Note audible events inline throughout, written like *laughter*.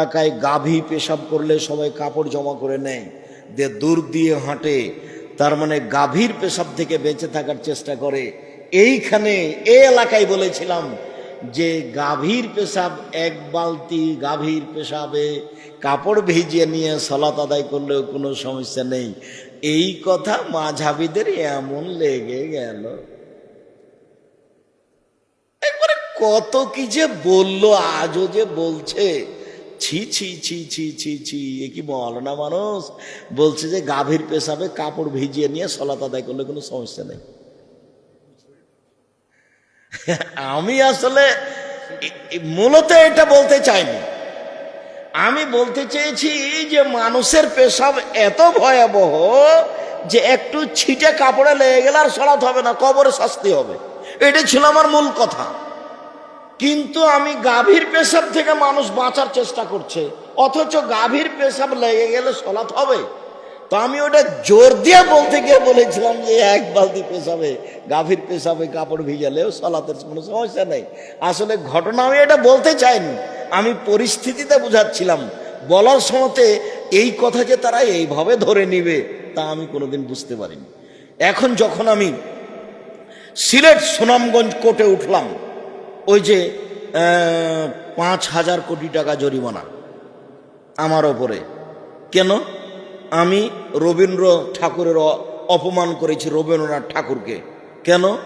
এলাকায় গাভী পেশাব করলে সবাই কাপড় জমা করে নেয়। যে দূর দিয়ে হাঁটে। তার মানে গাভীর পেশাব থেকে বেঁচে থাকার চেষ্টা করে। এইখানে এই এলাকায় বলেছিলাম যে গাভীর পেশাব এক বালতি গাভীর পেশাবে কাপড় ভিজিয়ে নিয়ে সলাত আদায় করলেও কোনো সমস্যা নেই। এই কথা মাঝাবিদের এমন লেগে গেল। একবারে কত কি যে বলল, আজও যে বলছে। ছি ছি ছি ছি ছি ছি, এ কি মলনা মানুষ? বলছে যে গাভীর পেশাবে কাপড় ভিজিয়ে নিয়ে সলাত আদায় করলে কোনো সমস্যা নেই। আমি আসলে মূলত এটা বলতে চাইনি। আমি বলতে চেয়েছি যে মানুষের পেশাব এত ভয়াবহ যে একটু ছিটে কাপড়ে লেগে গেলে আর সরাতে হবে না, কবরে শাস্তি হবে। এটা ছিল আমার মূল কথা। কিন্তু আমি গাভীর পেশাব থেকে মানুষ বাঁচার চেষ্টা করছে। অথচ গাভীর পেশাব লেগে গেলে সলাৎ হবে। তো আমি ওটা জোর দিয়ে বলতে গিয়ে বলেছিলাম যে, এক বালতি পেশাবে, গাভীর পেশাবে কাপড় ভিজালেও সলাতের কোনো সমস্যা নেই। আসলে ঘটনা আমি এটা বলতে চাইনি, আমি পরিস্থিতিতে বুঝাচ্ছিলাম। বলার সময়তে এই কথা যে তারা এইভাবে ধরে নিবে, তা আমি কোনোদিন বুঝতে পারিনি। এখন যখন আমি সিলেট সুনামগঞ্জ কোর্টে উঠলাম ওই যে পাঁচ হাজার কোটি টাকা জরিমানা আমার ওপরে। কেন? আমি রবীন্দ্র ঠাকুরের অপমান করেছি রবীন্দ্রনাথ ঠাকুরকে। কেন?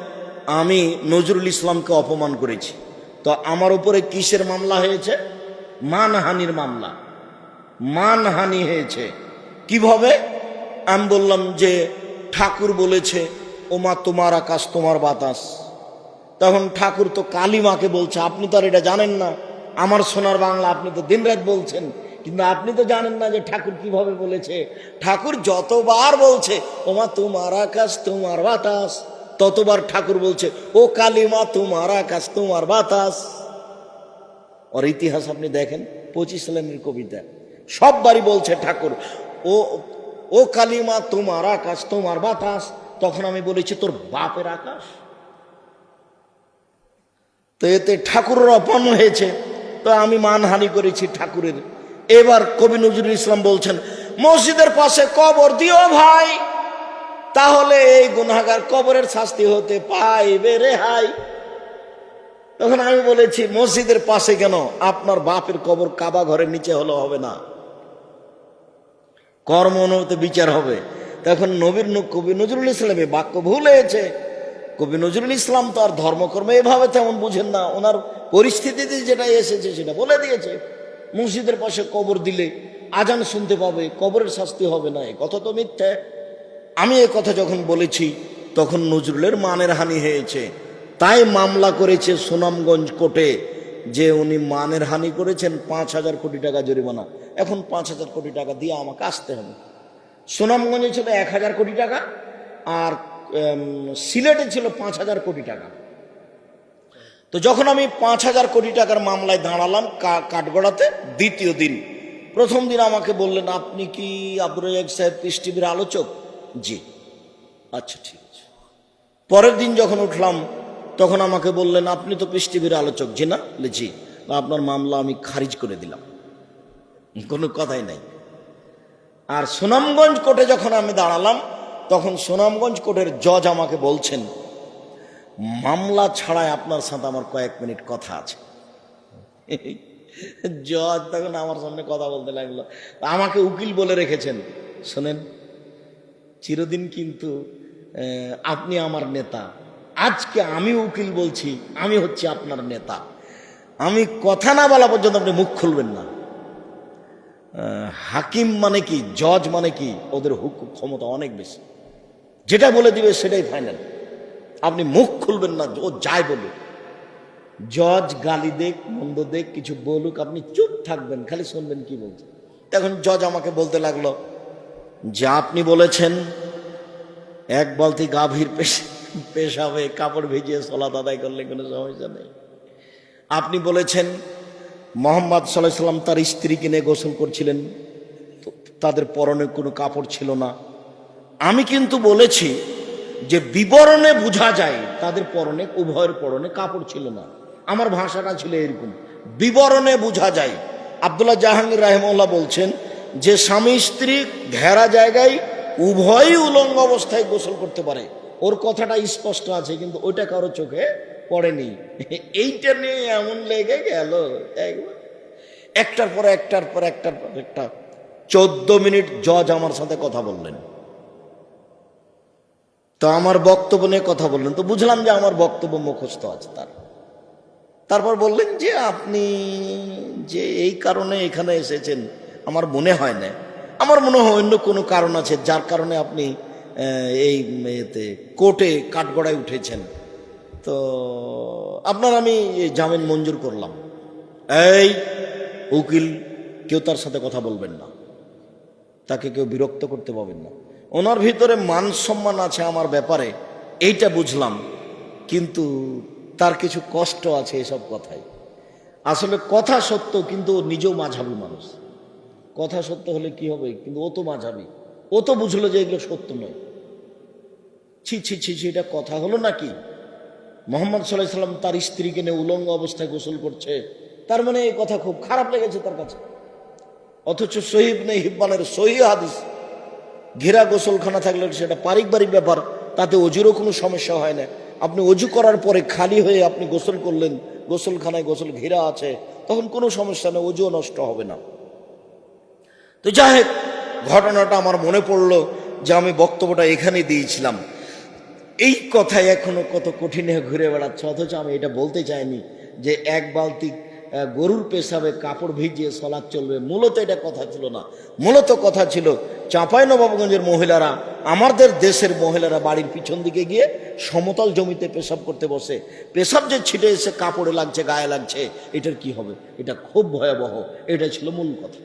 আমি নজরুল ইসলামকে অপমান করেছি। তো আমার উপরে কিসের মামলা হয়েছে? মানহানির মামলা। মানহানি হয়েছে। কীভাবে? আমি বললাম যে, ঠাকুর বলেছে, ওমা, তোমার আকাশ, তোমার বাতাস। তখন ঠাকুর তো কালিমাকে বলছে, আপনি তো আর এটা জানেন না। আমার সোনার বাংলা আপনি তো দিনরাত বলছেন। কিন্তু আপনি তো জানেন না যে ঠাকুর কীভাবে বলেছে। ঠাকুর যতবার বলছে, ওমা তোমার আকাশ, তোমার বাতাস। ততবার ঠাকুর বলছে, ও কালিমা, তোমার আকাশ, তোমার বাতাস। ওর ইতিহাস আপনি দেখেন, পঁচিশ লাইনের কবিতা। সববারই বলছে ঠাকুর, ও ও কালিমা, তোমার আকাশ, তোমার বাতাস। তখন আমি বলেছি, তোর বাপের আকাশ? তো এতে ঠাকুরের অপমান হয়েছে। তো আমি মানহানি করেছি ঠাকুরের। এবার কবি নজরুল ইসলাম বলছেন, মসজিদের পাশে কবর দিও ভাই, তাহলে এই গুনাগার কবরের শাস্তি হতে পাইবে রেহাই তখন আমি বলেছি, মসজিদের পাশে কেন? আপনার বাপের কবর কাবা ঘরের নিচে হলো হবে না। কর্ম অনুমতি বিচার হবে। তখন নবীর কবি নজরুল ইসলামে বাক্য ভুল হয়েছে। কবি নজরুল ইসলাম তো আর ধর্মকর্ম এভাবে তেমন বুঝেন না। ওনার পরিস্থিতিতে যেটা এসেছে সেটা বলে দিয়েছে। মসজিদের পাশে কবর দিলে আজান শুনতে পাবে, কবরের শাস্তি হবে না। এ কথা তো মিথ্যে। আমি এ কথা যখন বলেছি, তখন নজরুলের মানের হানি হয়েছে। তাই মামলা করেছে সুনামগঞ্জ কোর্টে, যে উনি মানের হানি করেছেন পাঁচ হাজার কোটি টাকা জরিমানা। এখন পাঁচ হাজার কোটি টাকা দিয়ে আমাকে আসতে হবে। সুনামগঞ্জে ছিল এক হাজার কোটি টাকা, আর সিলেটে ছিল পাঁচ হাজার কোটি টাকা। তো যখন আমি পাঁচ হাজার কোটি টাকার মামলায় দাঁড়ালাম কাঠগড়াতে, দ্বিতীয় দিন, প্রথম দিন আমাকে বললেন, আপনি কি আব্দুল রাজাক সাহেব পিস টিভির আলোচক? জি। আচ্ছা ঠিক আছে। পরের দিন যখন উঠলাম, তখন আমাকে বললেন, আপনি তো পিস টিভির আলোচক। জি না? জি। আপনার মামলা আমি খারিজ করে দিলাম। কোনো কথাই নাই। আর সুনামগঞ্জ কোর্টে যখন আমি দাঁড়ালাম তখন সুনামগঞ্জ কোর্টের জজ আমাকে বলছেন, মামলা ছাড়াই আপনার সাথে আমার কয়েক মিনিট কথা আছে। *laughs* জজ তখন আমার সামনে কথা বলতে লাগল। আমাকে উকিল বলে রেখেছেন, শোনেন, চিরদিন কিন্তু আপনি আমার নেতা। আজকে আমি উকিল বলছি, আমি হচ্ছে আপনার নেতা। আমি কথা না বলা পর্যন্ত আপনি মুখ খুলবেন না। হাকিম মানে কি, জজ মানে কি, ওদের হুকুম ক্ষমতা অনেক বেশি। যেটা বলে দিবে সেটাই ফাইনাল আপনি মুখ খুলবেন না, ও যায় বলে জজ গালি দেখ মন্দ দেখ কিছু বলুক, আপনি চুপ থাকবেন, খালি শুনবেন কি বলছে। তখন জজ আমাকে বলতে লাগল, যে আপনি বলেছেন, এক বালতি গাভীর পেশ- পেশাবে কাপড় ভিজিয়ে সলাত আদায় করলে কোনো সমস্যা নেই। আপনি বলেছেন, মোহাম্মদ সাল্লাহ সাল্লাম তার স্ত্রীকে নিয়ে গোসল করছিলেন তাদের পরনে কোনো কাপড় ছিল না। আমি কিন্তু বলেছি যে বিবরণে বোঝা যায় তাদের পরনে, উভয়ের পরনে কাপড় ছিল না। আমার ভাষাটা ছিল এরকম। বিবরণে বোঝা যায়। আবদুল্লাহ জাহাঙ্গীর রাহেমউল্লাহ বলছেন যে স্বামী স্ত্রী ঘেরা জায়গায় উভয়ই উলঙ্গ অবস্থায় গোসল করতে পারে। ওর কথাটা স্পষ্ট আছে, কিন্তু ওইটা কারও চোখে পড়েনি। এইটা নিয়ে এমন লেগে গেল। একটার পর একটার পর একটার পর একটা। চোদ্দ মিনিট জজ আমার সাথে কথা বললেন। তো আমার বক্তব্য নিয়ে কথা বললেন। তো বুঝলাম যে আমার বক্তব্য মুখস্থ আছে তার। তারপর বললেন যে আপনি যে এই কারণে এখানে এসেছেন, আমার মনে হয় না আমার মনে হয় অন্য কোনো কারণ আছে, যার কারণে আপনি এই এতে কোর্টে কাঠগড়ায় উঠেছেন। তো আপনার আমি জামিন মঞ্জুর করলাম। এই উকিল, কেউ তার সাথে কথা বলবেন না। তাকে কেউ বিরক্ত করতে পারবেন না। ওনার ভিতরে মান সম্মান আছে আমার ব্যাপারে, এইটা বুঝলাম। কিন্তু তার কিছু কষ্ট আছে এসব কথায়। আসলে কথা সত্য, কিন্তু ও নিজেও মাঝাবি মানুষ। কথা সত্য হলে কি হবে? কিন্তু ও তো মাঝাবি। ও তো বুঝলো যে এগুলো সত্য নয়। ছি ছি ছি ছি, এটা কথা হলো নাকি? মোহাম্মদ সাল্লাহ সাল্লাম তার স্ত্রীকে নিয়ে উলঙ্গ অবস্থায় গোসল করছে। তার মানে এই কথা খুব খারাপ লেগেছে তার কাছে। অথচ সহিব নেই হিব্বানের সহি হাদিস ঘেরা গোসলখানা থাকলে সেটা পারিবারিক ব্যাপার, তাতে অজুরও কোনো সমস্যা হয় না। আপনি অজু করার পরে খালি হয়ে আপনি গোসল করলেন, গোসলখানায় গোসল ঘেরা আছে, তখন কোনো সমস্যা নেই অজুও নষ্ট হবে না। তো যাই ঘটনাটা আমার মনে পড়ল যে আমি বক্তব্যটা এখানে দিয়েছিলাম। এই কথাই এখনও কত কঠিন ঘুরে বেড়াচ্ছে, অথচ আমি এটা বলতে চাইনি যে এক বালতি গরুর পেশাবে কাপড় ভিজিয়ে সলাদ চলবে। মূলত এটা কথা ছিল না। মূলত কথা ছিল, চাঁপাই নবাবগঞ্জের মহিলারা, আমাদের দেশের মহিলারা বাড়ির পিছন দিকে গিয়ে সমতল জমিতে পেশাব করতে বসে। পেশাব যে ছিটে এসে কাপড়ে লাগছে, গায়ে লাগছে, এটার কি হবে? এটা খুব ভয়াবহ। এটা ছিল মূল কথা।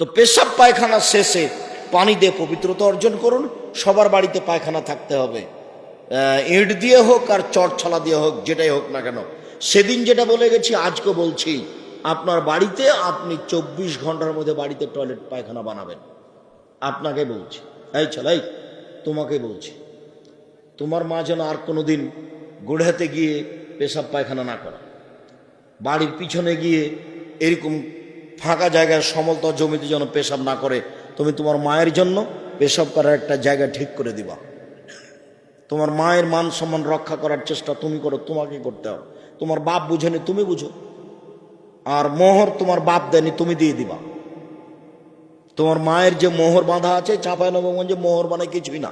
তো পেশাব পায়খানা শেষে পানি দিয়ে পবিত্রতা অর্জন করুন, সবার বাড়িতে পায়খানা থাকতে হবে। ইট দিয়ে হোক আর চটছলা দিয়ে হোক, যেটাই হোক না কেন সেদিন যেটা বলে গেছি, আজকে বলছি, আপনার বাড়িতে আপনি চব্বিশ ঘণ্টার মধ্যে বাড়িতে টয়লেট পায়খানা বানাবেন। আপনাকে বলছি। এই চল তোমাকে বলছি, তোমার মা যেন আর কোনোদিন গোড়াতে গিয়ে পেশাব পায়খানা না করে। বাড়ির পিছনে গিয়ে এরকম ফাঁকা জায়গায় সমলতল জমিতে যেন পেশাব না করে, তুমি তোমার মায়ের জন্য পেশাব করার একটা জায়গা ঠিক করে দিবা। তোমার মায়ের মান সম্মান রক্ষা করার চেষ্টা তুমি করো, তোমাকে করতে হবে। তোমার বাপ বুঝেনি তুমি বুঝো। আর মোহর তোমার বাপ দেয়নি, তুমি দিয়ে দিবা। তোমার মায়ের যে মোহর বাঁধা আছে, চাপাই নবগঞ্জে মোহর মানে কিছুই না।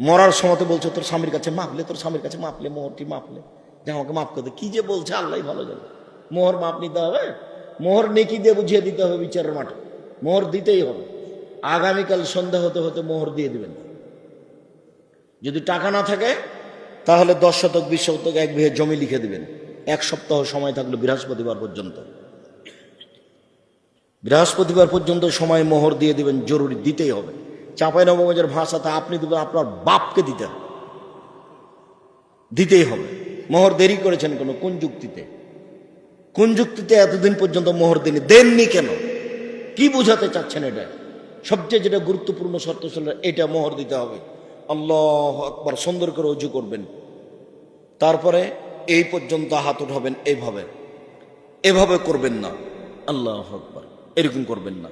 মরার সময় বলছো, তোর স্বামীর কাছে মাপলে তোর স্বামীর কাছে মাপলে মোহরটি মাপলে যে আমাকে মাপ করে কি যে বলছে, আল্লাহ ভালো জানে। মোহর মাপ নিতে হবে, মোহর নেকি দিয়ে বুঝিয়ে দিতে হবে বিচারের মাঠে। মোহর দিতেই হবে। আগামীকাল সন্ধ্যা হতে হতে মোহর দিয়ে দিবেন। যদি টাকা না থাকে তাহলে দশ শতক, বিশ শতক, এক বিঘে জমি লিখে দিবেন। এক সপ্তাহ সময় থাকল বৃহস্পতিবার পর্যন্ত। বৃহস্পতিবার পর্যন্ত সময় মোহর দিয়ে দিবেন, জরুরি দিতেই হবে। চাঁপাই নবগঞ্জের ভাষাতে আপনি দেবেন, আপনার বাপকে দিতে হবে। দিতেই হবে। মোহর দেরি করেছেন কেন? কোন যুক্তিতে? কোন যুক্তিতে এতদিন পর্যন্ত মোহর দেননি দেননি কেন? কি বোঝাতে চাচ্ছেন এটা? সবচেয়ে যেটা গুরুত্বপূর্ণ শর্ত ছিল, এটা মোহর দিতে হবে। আল্লাহ আকবার, সুন্দর করে উজু করবেন। তারপরে এই পর্যন্ত হাত উঠাবেন এইভাবে এভাবে করবেন না। আল্লাহ আকবার, এরকম করবেন না।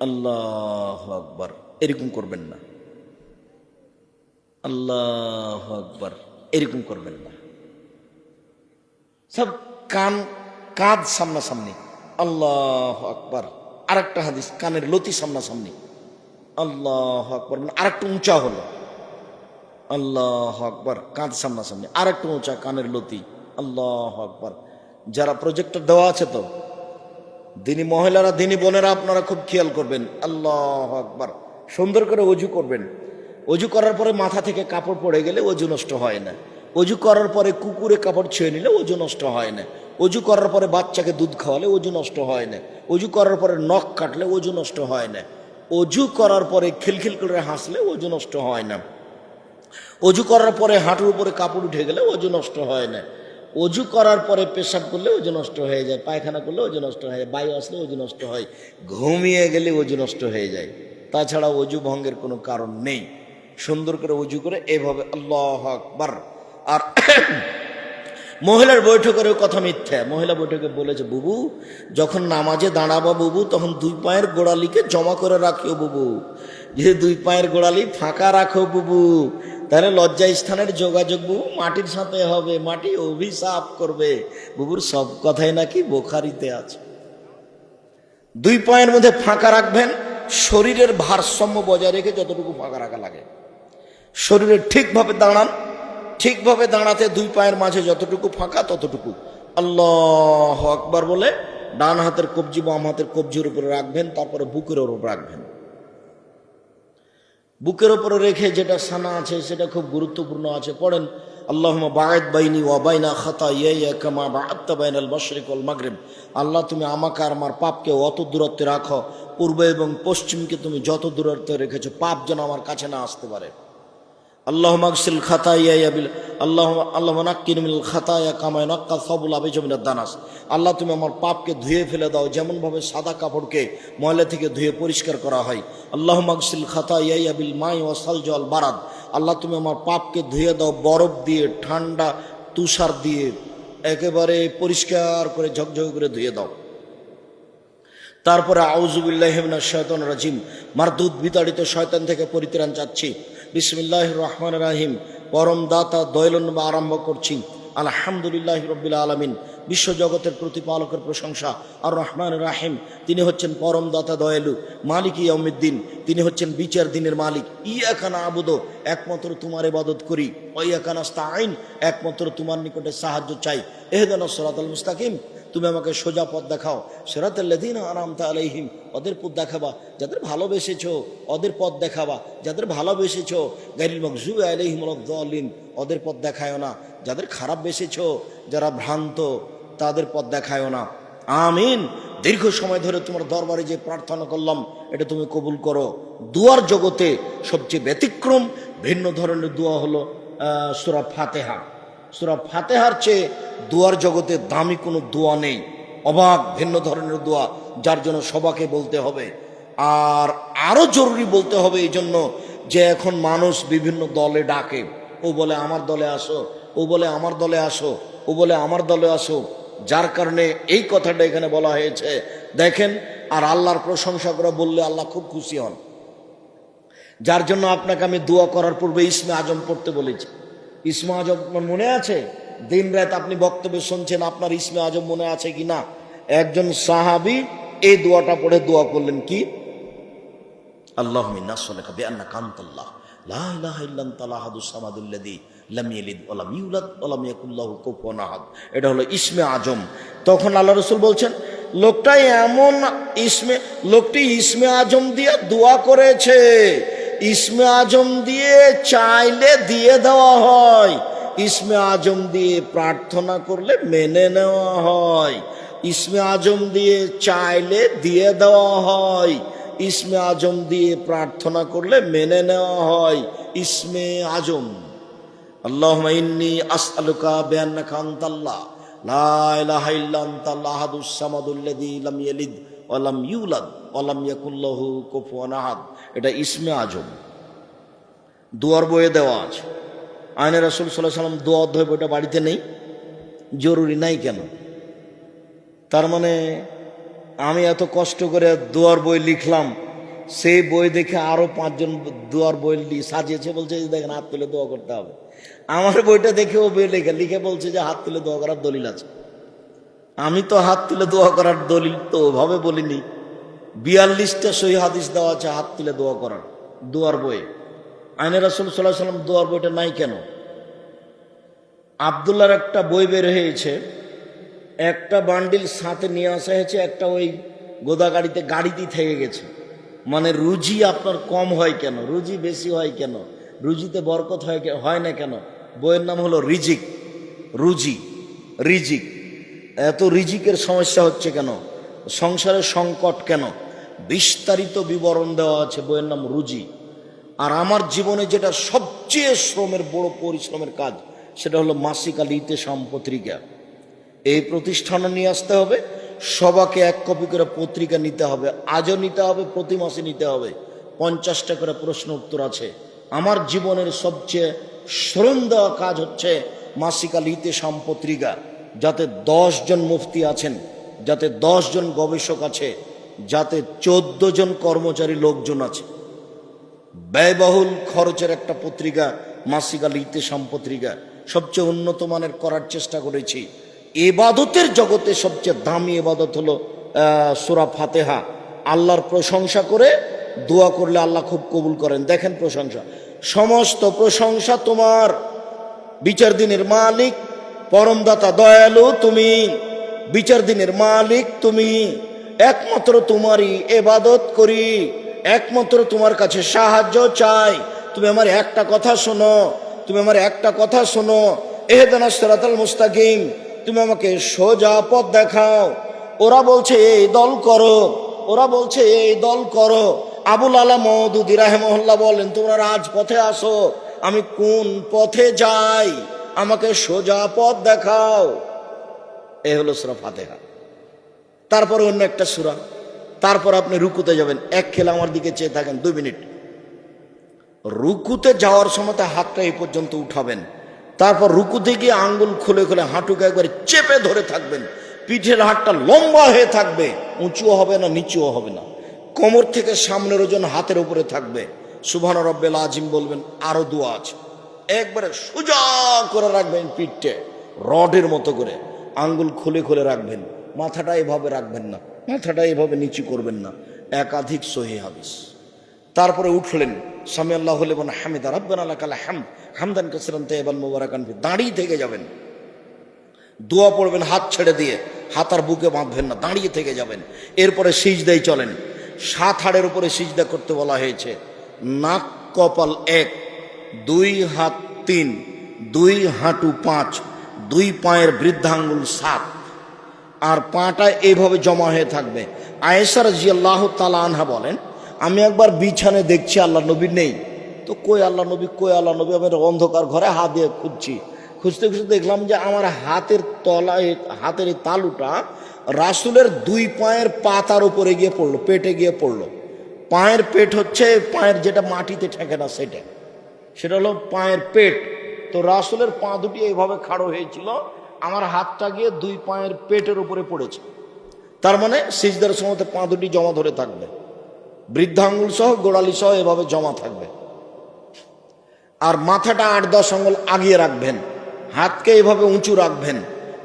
আল্লাহ আকবার, এরকম করবেন না। আল্লাহ আকবার, এরকম করবেন না। সব কান, কাঁধ সামনাসামনি। আল্লাহ আকবার, আরেকটা হাদিস, কানের লতি সামনাসামনি। আল্লাহ আকবার মানে আরেকটু উঁচা হলো। আল্লাহ আকবার, কাঁধ সামনাসামনি আর আরেকটু উঁচা কানের লতি, আল্লাহ আকবার। যারা প্রজেক্টর দেওয়া আছে তো, দিনী মহিলারা, দিনী বোনেরা আপনারা খুব খেয়াল করবেন, আল্লাহ আকবার। সুন্দর করে অজু করবেন। অজু করার পরে মাথা থেকে কাপড় পড়ে গেলে অজু নষ্ট হয় না। অজু করার পরে কুকুরে কাপড় ছুঁয়ে নিলে অজু নষ্ট হয় না। অজু করার পরে বাচ্চাকে দুধ খাওয়ালে অজু নষ্ট হয় না। অজু করার পরে নখ কাটলে অজু নষ্ট হয় না। অজু করার পরে খিলখিল করে হাসলে অজু নষ্ট হয় না। অজু করার পরে হাঁটুর উপরে কাপড় উঠে গেলে অজু নষ্ট হয় না। অজু করার পরে পেশাব করলে ওজু নষ্ট হয়ে যায়। পায়খানা করলে ওজু নষ্ট হয়ে যায়। বায়ু আসলে ওজু নষ্ট হয়। ঘুমিয়ে গেলে ওজু নষ্ট হয়ে যায়। তাছাড়া অজু ভঙ্গের কোনো কারণ নেই। সুন্দর করে অজু করে এভাবে আল্লাহ আকবার। আর মহিলার বৈঠকেরও কথা মিথ্যা। মহিলা বৈঠকে বলেছে, বুবু, যখন নামাজে দাঁড়াবা বুবু, তখন দুই পায়ের গোড়ালিকে জমা করে রাখিও বুবু। যে দুই পায়ের গোড়ালি ফাঁকা রাখো বুবু তাহলে লজ্জা স্থানের যোগাযোগ বুবু মাটির সাথে হবে, মাটি অভিশাপ করবে। বুবুর সব কথাই নাকি বোখারিতে আছে। দুই পায়ের মধ্যে ফাঁকা রাখবেন, শরীরের ভারসাম্য বজায় রেখে যতটুকু ফাঁকা রাখা লাগে। শরীরে ঠিকভাবে দাঁড়ান, ঠিকভাবে দাঁড়াতে দুই পায়ের মাঝে যতটুকু ফাঁকা ততটুকু। আল্লাহ আকবার বলে, ডান হাতের কবজি, বাম হাতের কবজির উপরে রাখবেন, তারপরে বুকের উপর রাখবেন। বুকের ওপরে রেখে যেটা সানা আছে, সেটা খুব গুরুত্বপূর্ণ আছে, পড়েন আল্লাহ বায়দ বাইনি ওয়াবাইনা খাতা ইয়ে কামা বাইন আল মাশরিক ওয়াল মাগরিব। আল্লাহ, তুমি আমাকে আর আমার পাপকে অত দূরত্বে রাখো, পূর্ব এবং পশ্চিমকে তুমি যত দূরত্বে রেখেছো, পাপ যেন আমার কাছে না আসতে পারে। আল্লাহ মাগসিল খাতাইয়া বিল আল্লাহ আল্লাহ নাক্কিন মিল খাতায়া কামায় নাক্কা সবুল আবে জমিনের দানাস। আল্লাহ তুমি আমার পাপকে ধুয়ে ফেলে দাও, যেমনভাবে সাদা কাপড়কে ময়লা থেকে ধুয়ে পরিষ্কার করা হয়। আল্লাহ মাগসিল খাতাইয়া বিল মাই ও সাল জল বারাদ। আল্লাহ তুমি আমার পাপকে ধুয়ে দাও, বরফ দিয়ে, ঠান্ডা, তুষার দিয়ে, একেবারে পরিষ্কার করে ঝকঝক করে ধুয়ে দাও। তারপরে আউজুবিল্লাহিমিনা শয়তন রাজিম। মারদুদ বিতাড়িত শয়তান থেকে পরিত্রাণ চাচ্ছি। বিসমিল্লাহ রহমান রাহিম। পরম দাতা দয়লন বা আরম্ভ করছি। আলহামদুলিল্লাহ রব্বিল আলমিন। বিশ্বজগতের প্রতিপালকের প্রশংসা। আর রহমান রাহিম। তিনি হচ্ছেন পরম দাতা দয়ালু। মালিক ইয়াউমিদ্দিন। তিনি হচ্ছেন বিচার দিনের মালিক। ইয়াখানা আবুদ একমাত্র তোমার ইবাদত করি। ওয়াইয়াখানা আইন একমাত্র তোমার নিকটে সাহায্য চাই। এহদান সরাত মুস্তাকিম। তুমি আমাকে সোজা পথ দেখাও। সেরাতাল্লাদিন আরামতা আলাইহিম। ওদের পথ দেখাবা, যাদের ভালোবেসেছ, ওদের পথ দেখাবা, যাদের ভালোবেসেছ গাইল মকজু আলাইহিম দলিন, ওদের পথ দেখায় না। যাদের খারাপ বেসেছ, যারা ভ্রান্ত, তাদের পথ দেখায় না। আমিন। দীর্ঘ সময় ধরে তোমার দরবারে যে প্রার্থনা করলাম, এটা তুমি কবুল করো। দুয়ার জগতে সবচেয়ে ব্যতিক্রম, ভিন্ন ধরনের দোয়া হলো সুরা ফাতেহা। সুরা ফাতেহার চেয়ে দোয়ার জগতে দামি কোনো দোয়া নেই। অবাক, ভিন্ন ধরনের দোয়া, যার জন্য সবাকে বলতে হবে। আর আরও জরুরি বলতে হবে এই জন্য যে এখন মানুষ বিভিন্ন দলে ডাকে। ও বলে, আমার দলে আসো। ও বলে, আমার দলে আসো। ও বলে, আমার দলে আসো। যার কারণে এই কথাটা এখানে বলা হয়েছে। দেখেন, আর আল্লাহর প্রশংসা করে বললে আল্লাহ খুব খুশি হন। যার জন্য আপনাকে আমি দোয়া করার পূর্বে ইসমে আজম পড়তে বলেছি। ইসমে আজম মনে আছে? দিন রাত আপনি বক্তব্য শুনছেন, আপনার ইসমে আজম মনে আছে কি না? একজন সাহাবি এই দোয়াটা পড়ে দোয়া করলেন কি? আল্লাহ কান্তাল্লাহ। এটা হলো ইসমে আজম। তখন আল্লাহ রাসূল বলছেন, লোকটা এমন ইসমে, লোকটি ইসমে আজম দিয়ে দোয়া করেছে। ইসমে আজম দিয়ে চাইলে দিয়ে দেওয়া হয়। ইসমে আজম দিয়ে প্রার্থনা করলে মেনে নেওয়া হয়। ইসমে আজম দিয়ে চাইলে দিয়ে দেওয়া হয়। ইসমে আজম দিয়ে প্রার্থনা করলে মেনে নেওয়া হয়। ইসমে আজম। আল্লাহ ইন্নি আসআলুকা ওয়া লাম ইউলাদ ওয়া লাম ইয়াকুল লাহু কুফুয়ান আহাদ। এটা ইসমে আজম। দুয়ার বইয়ে দেওয়া আছে। আইনে রাসূল আলাইহি সাল্লাম দোয়া অধ্যায় বইটা বাড়িতে নেই। জরুরি নাই কেন? তার মানে আমি এত কষ্ট করে দুয়ার বই লিখলাম, সেই বই দেখে আরও পাঁচজন দুয়ার বই সাজিয়েছে, বলছে যে দেখেন, হাত তুলে দোয়া করতে হবে। আমার বইটা দেখে ও বই লিখে লিখে বলছে যে, হাত তুলে দোয়া করার দলিল আছে। আমি তো হাত তুলে দোয়া করার দলিল তো ওভাবে বলিনি। বিয়াল্লিশটা সহি হাদিস দেওয়া আছে, হাত তুলে দোয়া করার, দোয়ার বইয়ে। আইনে রাসুল সাল্লাহ সাল্লাম দোয়ার বইটা নাই কেন? আবদুল্লার একটা বই বের হয়েছে, একটা বান্ডিল সাথে নিয়ে আসা হয়েছে, একটা ওই গোদা গাড়িতে গাড়িতেই থেকে গেছে। মানে রুজি আপনার কম হয় কেন? রুজি বেশি হয় কেন? রুজিতে বরকত হয় হয় না কেন? বইয়ের নাম হলো রিজিক। রুজি, রিজিক। এত রিজিকের সমস্যা হচ্ছে কেন? সংসারের সংকট কেন? বিস্তারিত বিবরণ দেওয়া আছে, বইয়ের নাম রুজি। আর আমার জীবনে যেটা সবচেয়ে শ্রমের বড় পরিশ্রমের কাজ, সেটা হলো মাসিক আল ইতেসাম পত্রিকা এই প্রতিষ্ঠানে নিয়ে আসতে হবে, সবাকে এক কপি করে পত্রিকা নিতে হবে, আজও নিতে হবে, প্রতি মাসে নিতে হবে। পঞ্চাশটা করে প্রশ্ন উত্তর আছে। আমার জীবনের সবচেয়ে শ্রম দেওয়া কাজ হচ্ছে মাসিক আল ইতেসাম পত্রিকা যাতে জন মুফতি আছেন, যাতে জন গবেষক আছে, যাতে চোদ্দ জন কর্মচারী লোকজন আছে। ব্যয়বহুল খরচের একটা পত্রিকা, মাসিক আল ইতেসাম পত্রিকা, সবচেয়ে উন্নত মানের করার চেষ্টা করেছি। এবাদতের জগতে সবচেয়ে দামি এবাদত হলো সূরা ফাতেহা। আল্লাহর প্রশংসা করে দোয়া করলে আল্লাহ খুব কবুল করেন। দেখেন প্রশংসা। সমস্ত প্রশংসা তোমার। বিচার দিনের মালিক পরমদাতা দয়ালু তুমি, বিচার দিনের মালিক তুমি, একমাত্র তোমারই এবাদত করি, একমাত্র তোমার কাছে সাহায্য চাই। তুমি আমার একটা কথা শোনো, তুমি আমার একটা কথা শোনো, এহেদানা সেরাতাল মুস্তাকিম, তুমি আমাকে সোজা পথ দেখাও। ওরা বলছে, এই দল করো। ওরা বলছে, এই দল করো। আবুল আলা মহদুদি রাহেমহল্লা বলেন, তোমরা রাজপথে আসো, আমি কোন পথে যাই? আমাকে সোজা পথ দেখাও। এ হলো সুরা ফাতেহা। তারপরে অন্য একটা সুরা। তারপর আপনি রুকুতে যাবেন। এক খেলা আমার দিকে চেয়ে থাকেন, দুই মিনিট। রুকুতে যাওয়ার সময় হাতটা এই পর্যন্ত উঠাবেন। তারপর রুকুতে গিয়ে আঙ্গুল খুলে খুলে হাঁটুকে একবার চেপে ধরে থাকবেন। পিঠের হাতটা লম্বা হয়ে থাকবে। উঁচুও হবে না, নিচুও হবে না। কোমর থেকে সামনের ওজন হাতের উপরে থাকবে। সুভান রব্বেল আজিম বলবেন, আরও দোয়া আছে। একবারে সোজা করে রাখবেন পিঠটে রডের মতো করে। আঙ্গুল খুলে খুলে রাখবেন, মাথাটা এভাবে রাখবেন না, মাথাটা এভাবে নিচু করবেন না, একাধিক সহি হাদিস। তারপরে উঠলেন স্বামী আল্লাহ হলেন হামিদা রব্বান আল্লাহ কালা হাম, হামদান কাসরান তেবান মোবারকান ফি। দাঁড়িয়ে থেকে যাবেন। দোয়া পড়বেন, হাত ছেড়ে দিয়ে, হাত আর বুকে বাঁধবেন না, দাঁড়িয়ে থেকে যাবেন। এরপরে সিজদাই চলেন, সাত হাড়ের উপরে সিজদা করতে বলা হয়েছে, নাক কপাল এক দুই হাত তিন, দুই হাঁটু পাঁচ, দুই পায়ের বৃদ্ধাঙ্গুল সাত। আর পাটা এইভাবে জমা হয়ে থাকবে। আয়েসার জিয়াল্লাহ তালা আনহা বলেন, আমি একবার বিছানে দেখছি আল্লাহ নবী নেই। তো কই আল্লাহ নবী, কই আল্লাহ নবী? আমি অন্ধকার ঘরে হাত দিয়ে খুঁজছি। খুঁজতে খুঁজতে দেখলাম যে আমার হাতের তলায়, হাতের এই তালুটা রাসুলের দুই পায়ের পাতার উপরে গিয়ে পড়ল, পেটে গিয়ে পড়ল। পায়ের পেট হচ্ছে, পায়ের যেটা মাটিতে ঠেকে না সেটা। সেটা হলো পায়ের পেট। তো রাসুলের পা দুটি এইভাবে খাড়ো হয়েছিল, আমার হাতটা গিয়ে দুই পায়ের পেটের উপরে পড়েছে। তার মানে সিজদার সময় পা দুটি জমা ধরে থাকবে। বৃদ্ধাঙ্গুল সহ গোড়ালি সহ এভাবে জমা থাকবে। আর মাথাটা আট দশ আঙ্গুল আগিয়ে রাখবেন। হাতকে এভাবে উঁচু রাখবেন,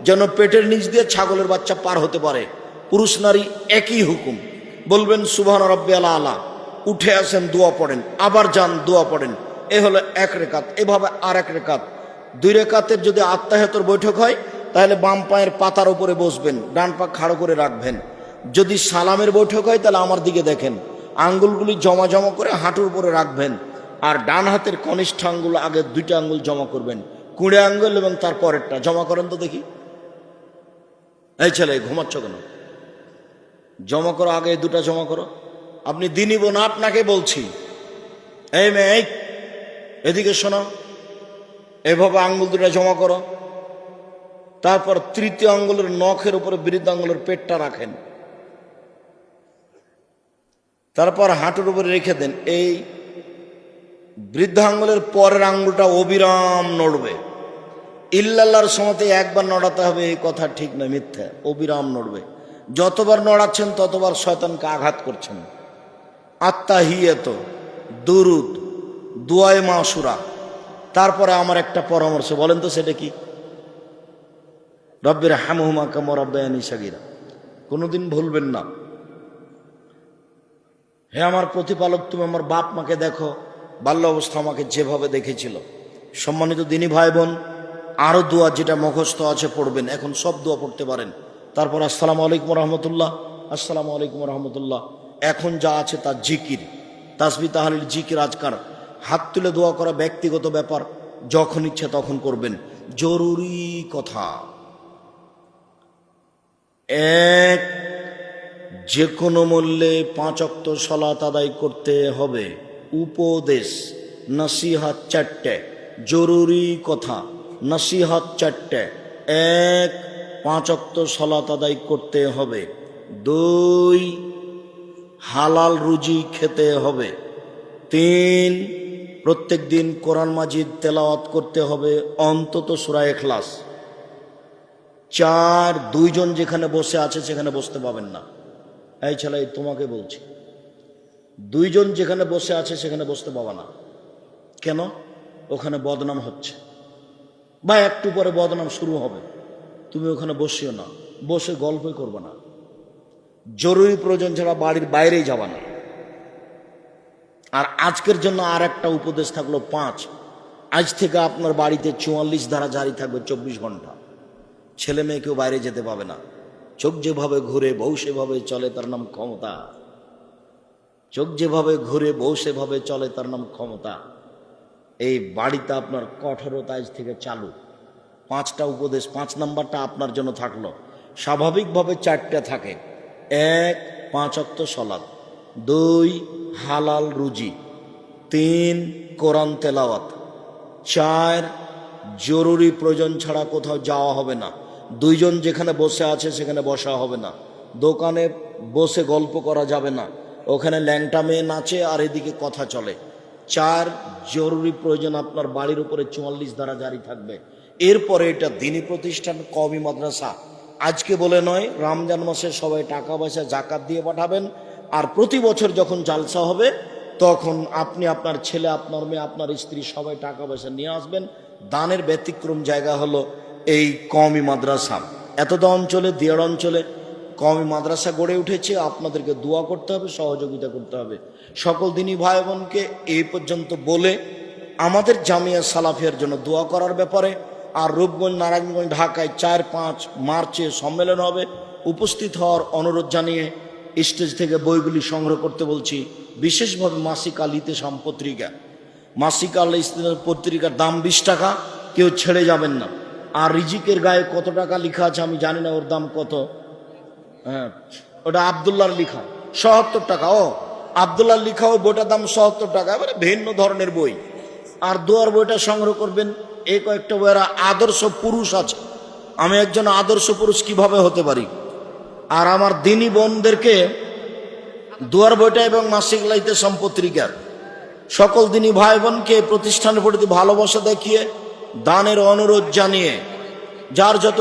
যেন পেটের নিচ দিয়ে ছাগলের বাচ্চা পার হতে পারে। পুরুষ নারী একই হুকুম। বলবেন, সুবহান রব্বি আলা আলা উঠে আসেন, দোয়া পড়েন, আবার যান, দোয়া পড়েন। এ হলো এক রেখাত, এভাবে আর এক রেখাত। দুই রেখাতের যদি আত্মাহেতর বৈঠক হয়, তাহলে বাম পায়ের পাতার উপরে বসবেন, ডান পা খাড়ো করে রাখবেন। যদি সালামের বৈঠক হয়, তাহলে আমার দিকে দেখেন, আঙ্গুলগুলি জমা জমা করে হাঁটুর উপরে রাখবেন, আর ডান হাতের কনিষ্ঠ আঙ্গুল আগে দুইটা আঙ্গুল জমা করবেন, কুড়ে আঙ্গুল এবং তার পরেরটা। জমা করেন তো দেখি। এই ছেলে, ঘুমাচ্ছ কেন? জমা করো, আগে দুটা জমা করো। আপনি দিনই বোন, আপনাকে বলছি। এই মেয়ে এদিকে শোনো এভাবে আঙ্গুল দুটা জমা করো। তারপর তৃতীয় আঙ্গুলের নখের উপরে বৃদ্ধ আঙ্গুলের পেটটা রাখেন। তারপর হাঁটুর উপরে রেখে দেন। এই বৃদ্ধ আঙ্গুলের পরের আঙ্গুলটা অবিরাম নড়বে। ইল্লাল্লাহর সময়তে একবার নড়াতে হবে, এই কথা ঠিক নয়, মিথ্যা। অবিরাম নড়বে। যতবার নড়াচ্ছেন, ততবার শয়তানকে আঘাত করছেন। আত্মা হিয়েত দুরুদ। দুয়ায় মাসুরা তারপরে আমার একটা পরামর্শ, বলেন তো সেটা কি? রব্বের হামহুমা কাম রব্বায়ানি সাগিরা। কোনোদিন ভুলবেন না। হে আমার প্রতিপালক, তুমি আমার বাপ মাকে দেখো, বাল্য অবস্থা আমাকে যেভাবে দেখেছিল। সম্মানিত দিনী ভাই বোন আরও দোয়া যেটা মুখস্থ আছে পড়বেন, এখন সব দোয়া পড়তে পারেন। তারপর আসসালামু আলাইকুম রহমতুল্লাহ, আসসালামু আলাইকুম রহমতুল্লাহ। এখন যা আছে তার জিকির। তাসবি তাহালির জিকির আজকার। হাত তুলে দোয়া করা ব্যক্তিগত ব্যাপার, যখন ইচ্ছে তখন করবেন। জরুরি কথা। এক যে কোনো মূল্যে পাঁচ অক্ত সলাত আদায় করতে হবে। উপদেশ, নসিহাত চারটে। জরুরি কথা, নসিহাত চারটে। এক, পাঁচ অক্ত সলাত আদায় করতে হবে। দুই, হালাল রুজি খেতে হবে। তিন প্রত্যেক দিন কোরআন মাজিদ তেলাওয়াত করতে হবে অন্তত সুরায় এখলাস চার, দুইজন যেখানে বসে আছে সেখানে বসতে পাবেন না। এই ছেলে, তোমাকে বলছি। দুইজন যেখানে বসে আছে সেখানে বসতে পাবা না। কেন? ওখানে বদনাম হচ্ছে। বা একটু পরে বদনাম শুরু হবে। তুমি ওখানে বসিও না। বসে গল্পই করবে না। জরুরি প্রয়োজন ছাড়া বাড়ির বাইরেই যাবা না। আর আজকের জন্য আর একটা উপদেশ থাকল পাঁচ। আজ থেকে আপনার বাড়িতে চুয়াল্লিশ ধারা জারি থাকবে চব্বিশ ঘণ্টা। ছেলে মেয়ে কেউ বাইরে যেতে পাবে না। চোখ যেভাবে ঘুরে বউ সেভাবে চলে, তার নাম ক্ষমতা। চোখ যেভাবে ঘুরে বউ সেভাবে চলে, তার নাম ক্ষমতা। এই বাড়িতে আপনার কঠোরতা আজ থেকে চালু। পাঁচটা উপদেশ, পাঁচ নাম্বারটা আপনার জন্য থাকল। স্বাভাবিকভাবে চারটে থাকে। এক, পাঁচ অক্ত সলাদ দুই হালাল রুজি। তিন, কোরআন তেলাওয়াত। চার, জরুরি প্রয়োজন ছাড়া কোথাও যাওয়া হবে না। দুইজন যেখানে বসে আছে, সেখানে বসা হবে না। দোকানে বসে গল্প করা যাবে না। ওখানে ল্যাংটা মেয়ে নাচে আর এদিকে কথা চলে। চার, জরুরি প্রয়োজন আপনার বাড়ির উপরে চুয়াল্লিশ দ্বারা জারি থাকবে। এরপরে এটা দিনী প্রতিষ্ঠান কবি মাদ্রাসা। আজকে বলে নয়, রমজান মাসে সবাই টাকা পয়সা, জাকাত দিয়ে পাঠাবেন। আর প্রতি বছর যখন জালসা হবে, তখন আপনি আপনার ছেলে, আপনার মেয়ে, আপনার স্ত্রী সবাই টাকা পয়সা নিয়ে আসবেন। দানের ব্যতিক্রম জায়গা হলো এই কমি মাদ্রাসা। এতটা অঞ্চলে দেড় অঞ্চলে কমি মাদ্রাসা গড়ে উঠেছে, আপনাদেরকে দোয়া করতে হবে, সহযোগিতা করতে হবে। সকল দিনই ভাই বোনকে এই পর্যন্ত বলে আমাদের জামিয়া সালাফিয়ার জন্য দোয়া করার ব্যাপারে আর রূপগঞ্জ, নারায়ণগঞ্জ, ঢাকায় চার পাঁচ মার্চে সম্মেলন হবে। উপস্থিত হওয়ার অনুরোধ জানিয়ে স্টেজ থেকে বইগুলি সংগ্রহ করতে বলছি, বিশেষভাবে মাসিক আলিতে সাম পত্রিকা মাসিক আল ইসলামের পত্রিকার দাম বিশ টাকা, কেউ ছেড়ে যাবেন না। আর রিজিকের গায়ে কত টাকা লেখা আছে আমি জানি না ওর দাম কত। হ্যাঁ ওটা আবদুল্লার লেখা, সত্তর টাকা, ও, আবদুল্লাহর লেখা ওই বইটার দাম সত্তর টাকা, এবারে ভিন্ন ধরনের বই। আর দুয়ার বইটা সংগ্রহ করবেন এই কয়েকটা বইয়ের আদর্শ পুরুষ আছে। আমি একজন আদর্শ পুরুষ কীভাবে হতে পারি? আর আমার দিনী বোনদেরকে দুয়ার বইটা এবং মাসিক লাইতে সম্পত্রিকার সকল দিনী ভাই বোনকে প্রতিষ্ঠানের প্রতি ভালোবাসা দেখিয়ে দানের অনুরোধ জানিয়ে যার যত